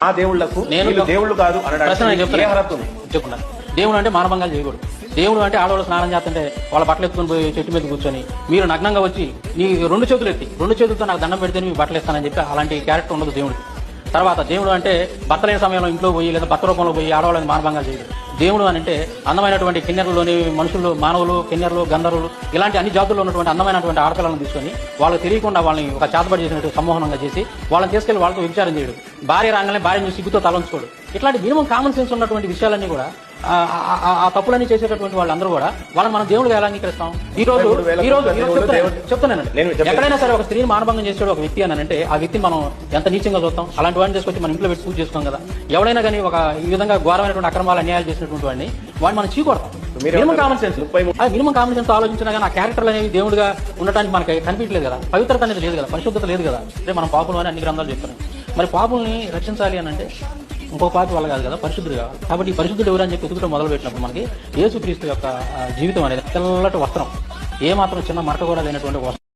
ఆ దేవుళ్ళకు నేను వీళ్ళు దేవుళ్ళు కాదు ప్రశ్న నేను అనడానికి ఏ చెప్తున్నా. అర్హత ఉంది? చెప్పున్నా. దేవుడు అంటే మానభంగాలు చేయకూడదు. దేవుడు అంటే ఆడవాళ్ళు స్నానం చేస్తుంటే వాళ్ళ బట్టలు ఎత్తుకొని పోయి చెట్టు మీద కూర్చొని మీరు నగ్నంగా వచ్చి నీ రెండు చేతులు ఎత్తి రెండు చేతులతో నాకు దండం పెడితే మీ బట్టలు ఇస్తానని చెప్పి అలాంటి క్యారెక్టర్ ఉండదు దేవుడికి. తర్వాత దేవుడు అంటే భర్త లేని సమయంలో ఇంట్లో పోయి లేదా భర్త రూపంలో పోయి ఆడవాళ్ళని మానభంగాలు చేయదు దేవుడు అని అంటే అందమైనటువంటి కిన్నెరలోని మనుషులు మానవులు కిన్నెరలు గంధర్వులు ఇలాంటి అన్ని జాతుల్లో ఉన్నటువంటి అందమైనటువంటి ఆడపిల్లలను తీసుకొని వాళ్ళకి తెలియకుండా వాళ్ళని ఒక చేతబడి చేసినట్టు సమ్మోహనంగా చేసి వాళ్ళని తీసుకెళ్ళి వాళ్ళతో విచారం చేయడు. భార్య రాగానే భార్యను చూసి సిగ్గుతో తలంచుకోడు. ఇట్లాంటి మినిమం కామన్ సెన్స్ ఉన్నటువంటి విషయాలన్నీ కూడా ఆ- తప్పులన్నీ చేసేటటువంటి వాళ్ళందరూ కూడా వాళ్ళని మనం దేవుడిగా ఎలా అంగీకరిస్తాం? ఈ రోజు ఈ రోజు దేవుడు దేవుడు. చెప్తున్నానండి. ఎక్కడైనా సరే ఒక స్త్రీని మానభంగం చేసాడు ఒక వ్యక్తి అని అంటే ఆ వ్యక్తిని మనం ఎంత నీచంగా చూస్తాం? అలాంటి వాడిని తీసుకొచ్చి మన ఇంట్లో పెట్టి పూజ చేసుకోం కదా. ఎవడైనా కానీ ఒక ఈ విధంగా ఘోరమైనటువంటి అక్రమాలు అన్యాయాలు చేసినటువంటి వాడిని వాడిని మనం చీకొడతాం. Minimum. Common sense. Minimum common sense ఆలోచించినా కానీ ఆ క్యారెక్టర్లు అనేవి దేవుడిగా ఉండటానికి మనకి కనిపించలేదు కదా. పవిత్రత అనేది లేదు కదా. పరిశుద్ధత లేదు కదా. అంటే మనం పాపులు అని అన్ని గ్రంథాలు చెప్తున్నాం మరి పాపుల్ని రక్షించాలి అని అంటే ఇంకో పాపి వల్ల కాదు కదా పరిశుద్ధుడు కావాలి కాబట్టి ఈ పరిశుద్ధుడు ఎవరని అని చెప్పి ఎదుగుతూ మొదలు పెట్టినప్పుడు మనకి యేసుక్రీస్తు యొక్క జీవితం అనేది తెల్లటి వస్త్రం. ఏ మాత్రం చిన్న మరక కూడా లేనటువంటి వస్త్రం.